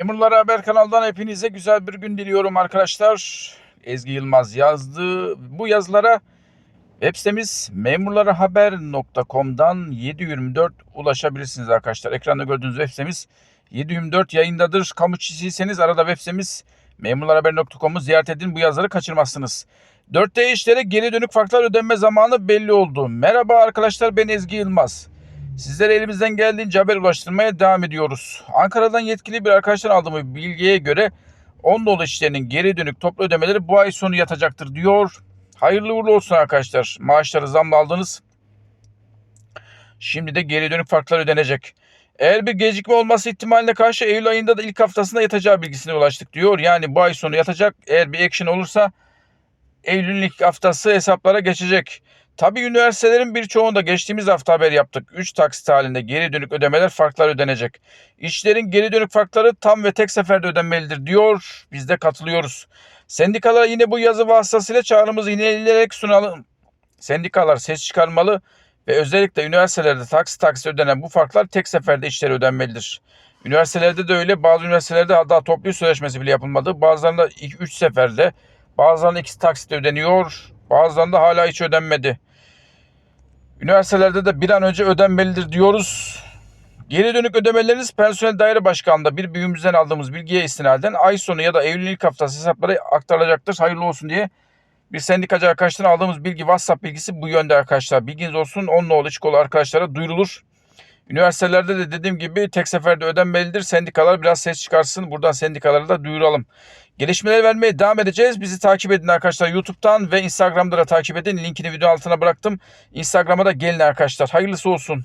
Memurlar Haber kanalından hepinize güzel bir gün diliyorum arkadaşlar. Ezgi Yılmaz yazdı. Bu yazılara web sitemiz memurlarahaber.com'dan 724 ulaşabilirsiniz arkadaşlar. Ekranda gördüğünüz web sitemiz 724 yayındadır. Kamu kişisiyseniz arada web sitemiz memurlarhaber.com'u ziyaret edin. Bu yazıları kaçırmazsınız. 4D işlere geri dönük farklar ödenme zamanı belli oldu. Merhaba arkadaşlar ben Ezgi Yılmaz. Sizlere elimizden geldiğince haber ulaştırmaya devam ediyoruz. Ankara'dan yetkili bir arkadaştan aldığım bilgiye göre 10 dolu işlerinin geri dönük toplu ödemeleri bu ay sonu yatacaktır diyor. Hayırlı uğurlu olsun arkadaşlar. Maaşları zamla aldınız. Şimdi de geri dönük farklar ödenecek. Eğer bir gecikme olması ihtimaline karşı Eylül ayında da ilk haftasında yatacağı bilgisine ulaştık diyor. Yani bu ay sonu yatacak. Eğer bir action olursa Eylül'ün ilk haftası hesaplara geçecek. Tabi üniversitelerin birçoğunda geçtiğimiz hafta haber yaptık. 3 taksit halinde geri dönük ödemeler farklar ödenecek. İşlerin geri dönük farkları tam ve tek seferde ödenmelidir diyor. Biz de katılıyoruz. Sendikalara yine bu yazı vasıtasıyla çağrımızı yineleyerek sunalım. Sendikalar ses çıkarmalı ve özellikle üniversitelerde taksit taksit ödenen bu farklar tek seferde işleri ödenmelidir. Üniversitelerde de öyle. Bazı üniversitelerde hatta toplu sözleşmesi bile yapılmadı. Bazılarında 2-3 seferde, bazılarında ikisi taksit ödeniyor. Bazılarında hala hiç ödenmedi. Üniversitelerde de bir an önce ödenmelidir diyoruz. Geri dönük ödemeleriniz personel daire başkanlığında bir büyüğümüzden aldığımız bilgiye istinaden ay sonu ya da Eylül ilk haftası hesaplara aktarılacaktır. Hayırlı olsun diye bir sendikacı arkadaştan aldığımız bilgi WhatsApp bilgisi bu yönde arkadaşlar. Bilginiz olsun. Onunla oğlu çikolata arkadaşlara duyurulur. Üniversitelerde de dediğim gibi tek seferde ödenmelidir. Sendikalar biraz ses çıkarsın. Buradan sendikalara da duyuralım. Gelişmeler vermeye devam edeceğiz. Bizi takip edin arkadaşlar YouTube'dan ve Instagram'da da takip edin. Linkini video altına bıraktım. Instagram'a da gelin arkadaşlar. Hayırlısı olsun.